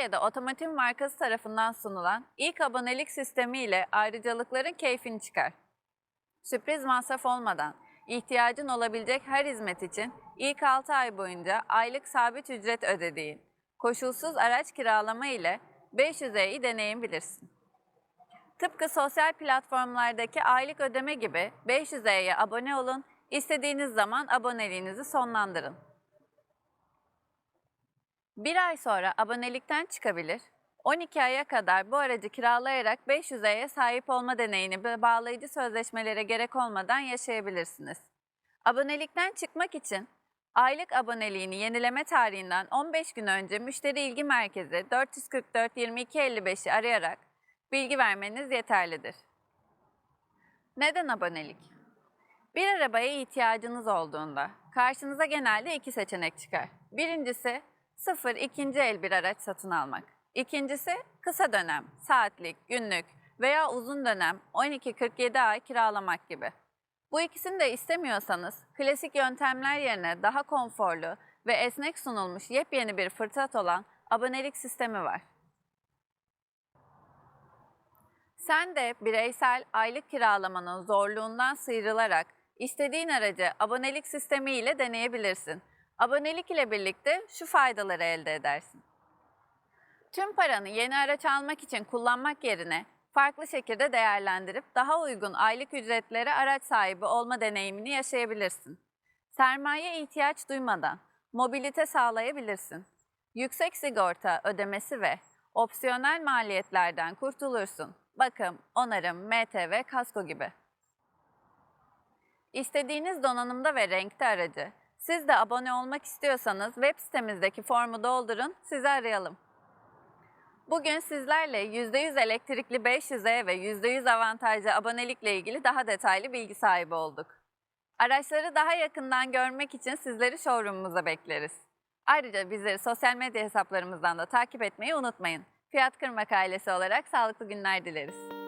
Türkiye'de otomotiv markası tarafından sunulan ilk abonelik sistemi ile ayrıcalıkların keyfini çıkar. Sürpriz masraf olmadan ihtiyacın olabilecek her hizmet için ilk 6 ay boyunca aylık sabit ücret ödediğin, koşulsuz araç kiralama ile 500E'yi deneyimbilirsin. Tıpkı sosyal platformlardaki aylık ödeme gibi 500E'ye abone olun, istediğiniz zaman aboneliğinizi sonlandırın. Bir ay sonra abonelikten çıkabilir, 12 aya kadar bu aracı kiralayarak 500E'ye sahip olma deneyini bağlayıcı sözleşmelere gerek olmadan yaşayabilirsiniz. Abonelikten çıkmak için aylık aboneliğini yenileme tarihinden 15 gün önce müşteri ilgi merkezi 444 22 55'i arayarak bilgi vermeniz yeterlidir. Neden abonelik? Bir arabaya ihtiyacınız olduğunda karşınıza genelde iki seçenek çıkar. Birincisi sıfır ikinci el bir araç satın almak. İkincisi kısa dönem, saatlik, günlük veya uzun dönem 12-47 ay kiralamak gibi. Bu ikisini de istemiyorsanız klasik yöntemler yerine daha konforlu ve esnek sunulmuş yepyeni bir fırsat olan abonelik sistemi var. Sen de bireysel aylık kiralamanın zorluğundan sıyrılarak istediğin aracı abonelik sistemi ile deneyebilirsin. Abonelik ile birlikte şu faydaları elde edersin. Tüm paranı yeni araç almak için kullanmak yerine farklı şekilde değerlendirip daha uygun aylık ücretlere araç sahibi olma deneyimini yaşayabilirsin. Sermaye ihtiyaç duymadan mobilite sağlayabilirsin. Yüksek sigorta ödemesi ve opsiyonel maliyetlerden kurtulursun. Bakım, onarım, MTV, kasko gibi. İstediğiniz donanımda ve renkte aracı. Siz de abone olmak istiyorsanız web sitemizdeki formu doldurun, sizi arayalım. Bugün sizlerle %100 elektrikli 500E ve %100 avantajlı abonelikle ilgili daha detaylı bilgi sahibi olduk. Araçları daha yakından görmek için sizleri showroom'umuza bekleriz. Ayrıca bizleri sosyal medya hesaplarımızdan da takip etmeyi unutmayın. Fiyat Kırmak ailesi olarak sağlıklı günler dileriz.